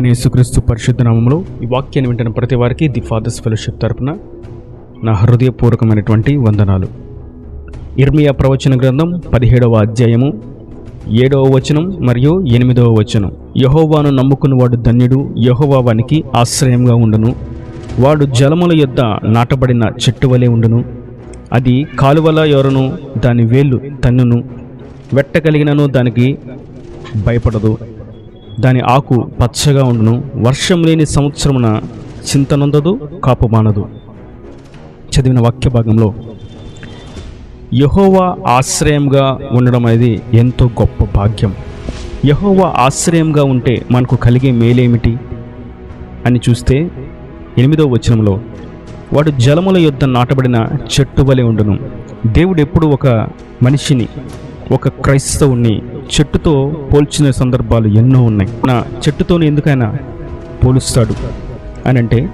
ప్రభు యేసుక్రీస్తు పరిశుద్ధ నామంలో ఈ వాక్యాన్ని వింటున్న ప్రతి వారికి ది ఫాదర్స్ ఫెలోషిప్ తరపున నా హృదయపూర్వకమైనటువంటి వందనాలు. ఇర్మియా ప్రవచన గ్రంథం పదిహేడవ అధ్యాయము ఏడవ వచనం మరియు ఎనిమిదవ వచనం. యహోవాను నమ్ముకున్నవాడు ధన్యుడు యహోవా వానికి ఆశ్రయంగా ఉండును. వాడు జలముల యొద్ద నాటబడిన చెట్టు వలె ఉండును. అది కాలువల ఎవరను దాని వేళ్ళు తన్నును. వెట్టగలిగినను దానికి భయపడదు. దాని ఆకు పచ్చగా ఉండును. వర్షం లేని సంవత్సరమున చింతనొందదు కాపు మానదు. చదివిన వాక్య భాగంలో యహోవా ఆశ్రయంగా ఉండడం అనేది ఎంతో గొప్ప భాగ్యం. యహోవా ఆశ్రయంగా ఉంటే మనకు కలిగే మేలేమిటి? అని చూస్తే ఎనిమిదవ వచనంలో వాడు జలముల యొద్ద నాటబడిన చెట్టు వలె ఉండును. దేవుడు ఎప్పుడు ఒక మనిషిని ఒక క్రైస్తవుని చెట్టుతో పోల్చిన సందర్భాలు ఎన్నో ఉన్నాయి. నా చెట్టుతోనే ఎందుకైనా పోలుస్తాడు? అని అంటే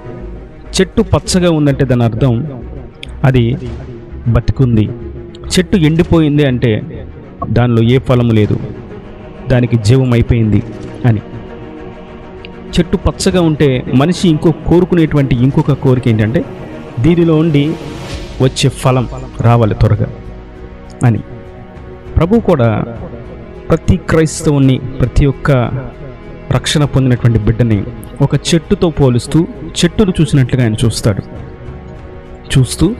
చెట్టు పచ్చగా ఉందంటే దాని అర్థం అది బతికుంది. చెట్టు ఎండిపోయింది అంటే దానిలో ఏ ఫలము లేదు. దానికి జీవం అయిపోయింది అని. చెట్టు పచ్చగా ఉంటే మనిషి ఇంకో కోరుకునేటువంటి ఇంకొక కోరిక ఏంటంటే దీనిలో ఉండి వచ్చే ఫలం రావాలి త్వరగా అని. ప్రభు కూడా ప్రతి క్రైస్తవుని ప్రతి ఒక్క రక్షణ పొందినటువంటి బిడ్డని ఒక చెట్టుతో పోలుస్తూ చెట్టును చూసినట్లుగా ఆయన చూస్తాడు. చూస్తూ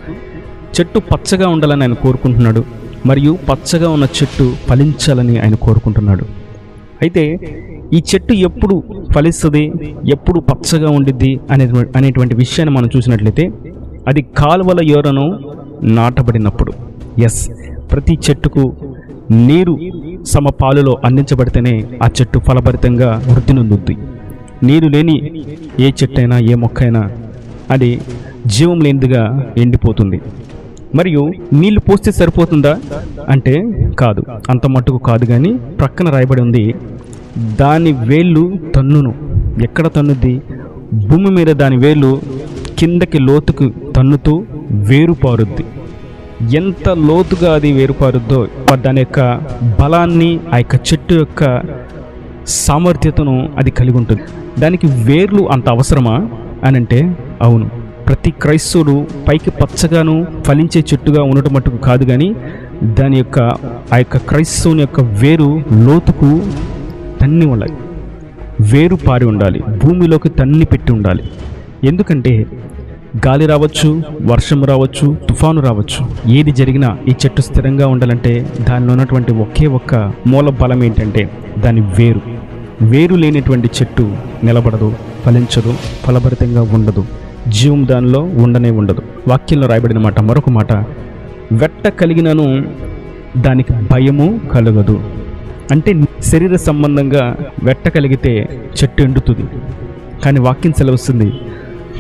చెట్టు పచ్చగా ఉండాలని ఆయన కోరుకుంటున్నాడు. మరియు పచ్చగా ఉన్న చెట్టు ఫలించాలని ఆయన కోరుకుంటున్నాడు. అయితే ఈ చెట్టు ఎప్పుడు ఫలిస్తుంది ఎప్పుడు పచ్చగా ఉండిద్ది అనే అనేటువంటి విషయాన్ని మనం చూసినట్లయితే అది కాలువల యోరను నాటబడినప్పుడు. ఎస్ ప్రతి చెట్టుకు నీరు సమ పాలులో అందించబడితేనే ఆ చెట్టు ఫలభరితంగా వృద్ధి నొందుద్ది. నీరు లేని ఏ చెట్టు అయినా ఏ మొక్క అయినా అది జీవం లేనిదిగా ఎండిపోతుంది. మరియు నీళ్ళు పోస్తే సరిపోతుందా? అంటే కాదు. అంత మట్టుకు కాదు కానీ ప్రక్కన రాయబడి ఉంది దాని వేళ్ళు తన్నును. ఎక్కడ తన్నుద్ది? భూమి మీద దాని వేళ్ళు కిందకి లోతుకు తన్నుతూ వేరు పారుద్ది ఎంత లోతుగా అది వేరుపారుద్దో దాని యొక్క బలాన్ని ఆ యొక్క చెట్టు యొక్క సామర్థ్యతను అది కలిగి ఉంటుంది. దానికి వేర్లు అంత అవసరమా? అని అంటే అవును. ప్రతి క్రైస్తవుడు పైకి పచ్చగాను ఫలించే చెట్టుగా ఉండటం మటుకు కాదు కానీ దాని యొక్క ఆ యొక్క క్రైస్తవుని యొక్క వేరు లోతుకు తన్ని ఉండాలి. వేరు పారి ఉండాలి. భూమిలోకి తన్ని పెట్టి ఉండాలి. ఎందుకంటే గాలి రావచ్చు వర్షం రావచ్చు తుఫాను రావచ్చు. ఏది జరిగినా ఈ చెట్టు స్థిరంగా ఉండాలంటే దానిలో ఉన్నటువంటి ఒకే ఒక్క మూల బలం ఏంటంటే దాని వేరు. వేరు లేనటువంటి చెట్టు నిలబడదు ఫలించదు ఫలభరితంగా ఉండదు. జీవం దానిలో ఉండనే ఉండదు. వాక్యంలో రాయబడిన మాట మరొక మాట వెట్ట కలిగినను దానికి భయము కలగదు. అంటే శరీర సంబంధంగా వెట్ట కలిగితే చెట్టు ఎండుతుంది. కానీ వాక్యం సెలవుస్తుంది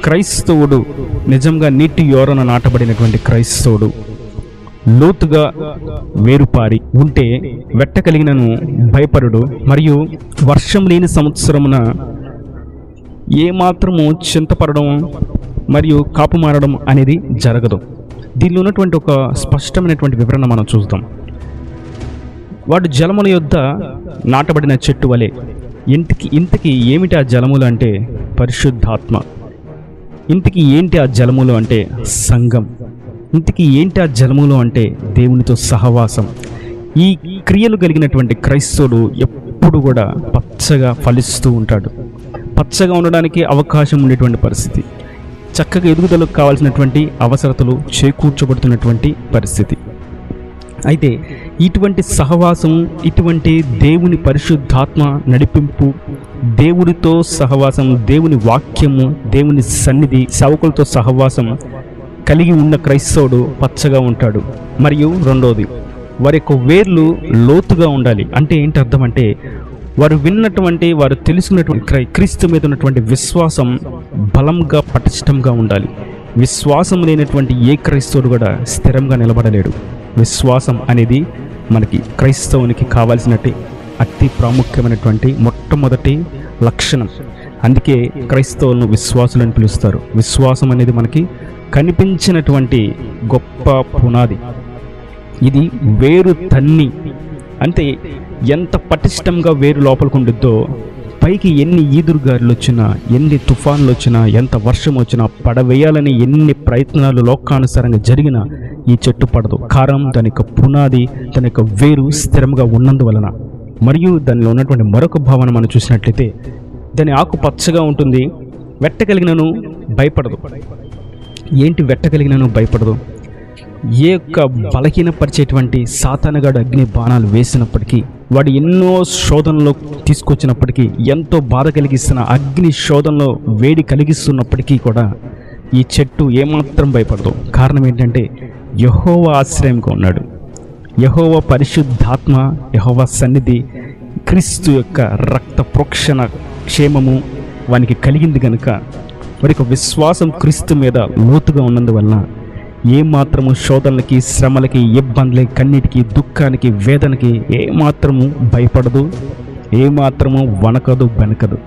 క్రైస్తవుడు నిజంగా నీటి యోరన నాటబడినటువంటి క్రైస్తవుడు. లోతుగా వేరుపారి ఉంటే వెట్ట కలిగినను భయపరుడు. మరియు వర్షం లేని సంవత్సరమున ఏమాత్రము చింతపడడం మరియు కాపు మారడం అనేది జరగదు. దీనిలో ఉన్నటువంటి ఒక స్పష్టమైనటువంటి వివరణ మనం చూద్దాం. వాడు జలముల యొద్ద నాటబడిన చెట్టు వలె ఇంటికి ఇంతకి ఏమిటి ఆ జలములు అంటే పరిశుద్ధాత్మ. ఇంటికి ఏంటి ఆ జలములు అంటే సంఘం? ఇంటికి ఏంటి ఆ జలములు అంటే దేవునితో సహవాసం? ఈ క్రియలు కలిగినటువంటి క్రైస్తవుడు ఎప్పుడు కూడా పచ్చగా ఫలిస్తూ ఉంటాడు. పచ్చగా ఉండడానికి అవకాశం ఉండేటువంటి పరిస్థితి. చక్కగా ఎదుగుదలకు కావాల్సినటువంటి అవసరతలు చేకూర్చబడుతున్నటువంటి పరిస్థితి. అయితే ఇటువంటి సహవాసం ఇటువంటి దేవుని పరిశుద్ధాత్మ నడిపింపు దేవుడితో సహవాసం దేవుని వాక్యము దేవుని సన్నిధి సేవకులతో సహవాసం కలిగి ఉన్న క్రైస్తవుడు పచ్చగా ఉంటాడు. మరియు రెండోది వారి యొక్క వేర్లు లోతుగా ఉండాలి. అంటే ఏంటి అర్థం అంటే వారు విన్నటువంటి వారు తెలుసుకున్నటువంటి క్రై క్రీస్తు మీద ఉన్నటువంటి విశ్వాసం బలంగా పటిష్టంగా ఉండాలి. విశ్వాసం లేనటువంటి ఏ క్రైస్తవుడు కూడా స్థిరంగా నిలబడలేడు. విశ్వాసం అనేది మనకి క్రైస్తవునికి కావాల్సినట్టు అతి ప్రాముఖ్యమైనటువంటి మొట్టమొదటి లక్షణం. అందుకే క్రైస్తవులను విశ్వాసులను పిలుస్తారు. విశ్వాసం అనేది మనకి కనిపించినటువంటి గొప్ప పునాది. ఇది వేరు తన్ని. అంటే ఎంత పటిష్టంగా వేరు లోపలికి ఉండిద్దో పైకి ఎన్ని ఈదురుగారులు వచ్చినా ఎన్ని తుఫాన్లు వచ్చినా ఎంత వర్షం వచ్చినా పడవేయాలని ఎన్ని ప్రయత్నాలు లోకానుసారంగా జరిగినా ఈ చెట్టు పడదు. కారణం దాని యొక్క పునాది దాని యొక్క వేరు స్థిరంగా ఉన్నందువలన. మరియు దానిలో ఉన్నటువంటి మరొక భావన మనం చూసినట్లయితే దాని ఆకు పచ్చగా ఉంటుంది వెట్టగలిగినను భయపడదు. ఏంటి వెట్టగలిగినను భయపడదు? ఏ యొక్క బలహీనపరిచేటువంటి సాతానగాడు అగ్ని బాణాలు వేసినప్పటికీ వాడు ఎన్నో శోధనలో తీసుకొచ్చినప్పటికీ ఎంతో బాధ కలిగిస్తున్న అగ్ని శోధనలో వేడి కలిగిస్తున్నప్పటికీ కూడా ఈ చెట్టు ఏమాత్రం భయపడదు. కారణం ఏంటంటే యహోవ ఆశ్రయంగా ఉన్నాడు యహోవ పరిశుద్ధాత్మ యహోవ సన్నిధి క్రీస్తు యొక్క రక్త ప్రోక్షణ క్షేమము వానికి కలిగింది కనుక వారి యొక్క విశ్వాసం క్రీస్తు మీద లోతుగా ఉన్నందువలన ఏమాత్రము శోధనలకి శ్రమలకి ఇబ్బందులకి కన్నిటికి దుఃఖానికి వేదనకి ఏమాత్రము భయపడదు ఏమాత్రము వణకదు బెనకదు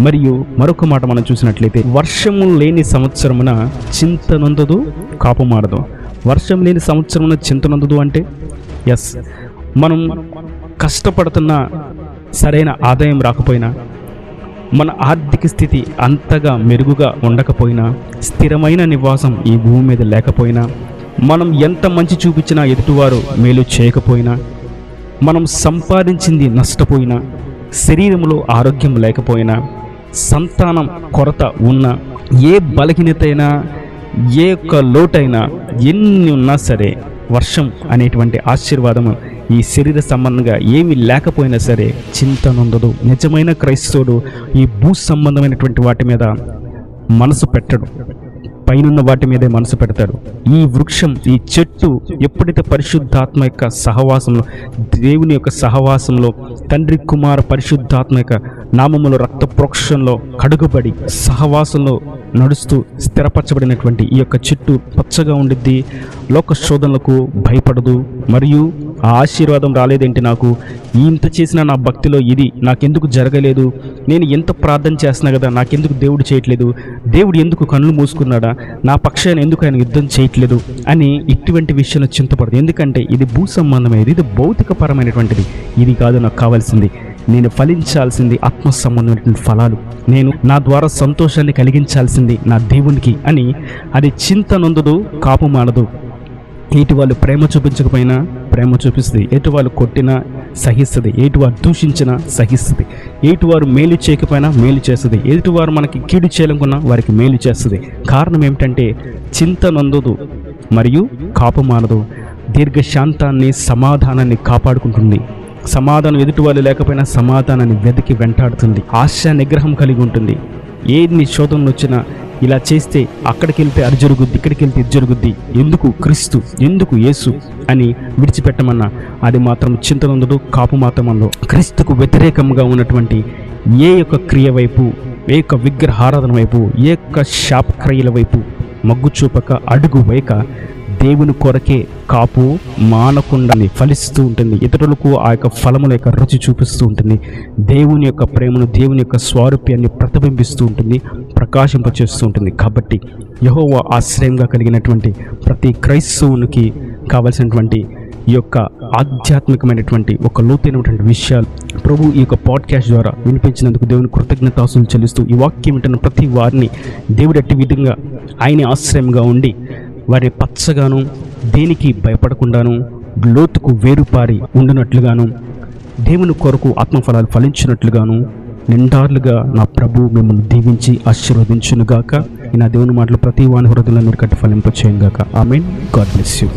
మరియు మరొక మాట మనం చూసినట్లయితే వర్షము లేని సంవత్సరమున చింతనందదు కాపుమారదు వర్షం లేని సంవత్సరం చింతనందదు అంటే? ఎస్ మనం కష్టపడుతున్న సరైన ఆదాయం రాకపోయినా మన ఆర్థిక స్థితి అంతగా మెరుగుగా ఉండకపోయినా స్థిరమైన నివాసం ఈ భూమి మీద లేకపోయినా మనం ఎంత మంచి చూపించినా ఎదుటివారు మేలు చేయకపోయినా మనం సంపాదించింది నష్టపోయినా శరీరంలో ఆరోగ్యం లేకపోయినా సంతానం కొరత ఉన్న ఏ బలహీనతైనా ఏ యొక్క లోటైనా ఎన్ని ఉన్నా సరే వర్షం అనేటువంటి ఆశీర్వాదము ఈ శరీర సంబంధంగా ఏమీ లేకపోయినా సరే చింతనుండదు నిజమైన క్రైస్తవుడు ఈ భూ సంబంధమైనటువంటి వాటి మీద మనసు పెట్టడు. పైనున్న వాటి మీదే మనసు పెడతాడు. ఈ వృక్షం ఈ చెట్టు ఎప్పుడైతే పరిశుద్ధాత్మ యొక్క సహవాసంలో దేవుని యొక్క సహవాసంలో తండ్రి కుమార పరిశుద్ధాత్మ యొక్క నామములో రక్త ప్రోక్షంలో కడుగుబడి సహవాసంలో నడుస్తూ స్థిరపరచబడినటువంటి ఈ యొక్క చెట్టు పచ్చగా ఉండిద్ది. లోక శోధనలకు భయపడదు. మరియు ఆ ఆశీర్వాదం రాలేదేంటి నాకు? ఇంత చేసిన నా భక్తిలో ఇది నాకెందుకు జరగలేదు? నేను ఎంత ప్రార్థన చేస్తున్నా కదా నాకెందుకు దేవుడు చేయట్లేదు? దేవుడు ఎందుకు కళ్ళు మూసుకున్నాడా? నా పక్షాన్ని ఎందుకు ఆయన యుద్ధం చేయట్లేదు? అని ఇటువంటి విషయంలో చింతపడదు. ఎందుకంటే ఇది భూ సంబంధమైనది ఇది భౌతికపరమైనటువంటిది. ఇది కాదు నాకు కావాల్సింది. నేను ఫలించాల్సింది ఆత్మ సంబంధమైన ఫలాలు. నేను నా ద్వారా సంతోషాన్ని కలిగించాల్సింది నా దేవునికి అని అది చింత నొందదు కాపు మానదు. ఏటి వాళ్ళు ప్రేమ చూపించకపోయినా ప్రేమ చూపిస్తుంది. ఎటు వాళ్ళు కొట్టినా సహిస్తుంది. ఎటు వారు దూషించినా సహిస్తుంది. ఎటు వారు మేలు చేయకపోయినా మేలు చేస్తుంది. ఎదుటి వారు మనకి కీడు చేయాలనుకున్నా వారికి మేలు చేస్తుంది. కారణం ఏమిటంటే చింత నందదు మరియు కాపు మానదు. దీర్ఘశాంతాన్ని సమాధానాన్ని కాపాడుకుంటుంది. సమాధానం ఎదుటి వాళ్ళు లేకపోయినా సమాధానాన్ని వెతికి వెంటాడుతుంది. ఆశ నిగ్రహం కలిగి ఉంటుంది. ఏది శోధనలు వచ్చినా ఇలా చేస్తే అక్కడికి వెళ్తే అది జరుగుద్ది ఇక్కడికి వెళ్తే ఇది జరుగుద్ది. ఎందుకు క్రీస్తు ఎందుకు యేసు అని విడిచిపెట్టమన్నా అది మాత్రం చింతనందుడు కాపు మాత్రం క్రీస్తుకు వ్యతిరేకంగా ఉన్నటువంటి ఏ యొక్క క్రియ వైపు ఏ యొక్క విగ్రహారాధన వైపు ఏ యొక్క శాపక్రియల వైపు మగ్గు చూపక అడుగు వేక దేవుని కొరకే కాపు మానకుండా ఫలిస్తూ ఉంటుంది. ఇతరులకు ఆ యొక్క ఫలముల యొక్క రుచి చూపిస్తూ ఉంటుంది. దేవుని యొక్క ప్రేమను దేవుని యొక్క స్వారూప్యాన్ని ప్రతిబింబిస్తూ ఉంటుంది ప్రకాశింపచేస్తూ ఉంటుంది. కాబట్టి యహోవా ఆశ్రయంగా కలిగినటువంటి ప్రతి క్రైస్తవునికి కావలసినటువంటి ఈ యొక్క ఆధ్యాత్మికమైనటువంటి ఒక లోతైనటువంటి విషయాలు ప్రభు ఈ యొక్క పాడ్కాస్ట్ ద్వారా వినిపించినందుకు దేవుని కృతజ్ఞతాసులు చెల్లిస్తూ ఈ వాక్యం వింటున్న ప్రతి వారిని దేవుడు అట్టి విధంగా ఆయన ఆశ్రయంగా ఉండి వారి పచ్చగాను దేనికి భయపడకుండాను లోతుకు వేరుపారి ఉండినట్లుగాను దేవుని కొరకు ఆత్మఫలాలు ఫలించినట్లుగాను నిండార్లుగా నా ప్రభు మిమ్మల్ని దీవించి ఆశీర్వదించునుగాక. నా దేవుని మాటలు ప్రతి వాని హృదయంలో మీరు కట్టి ఫలింపచేయంగాక. ఆమెన్. God bless you.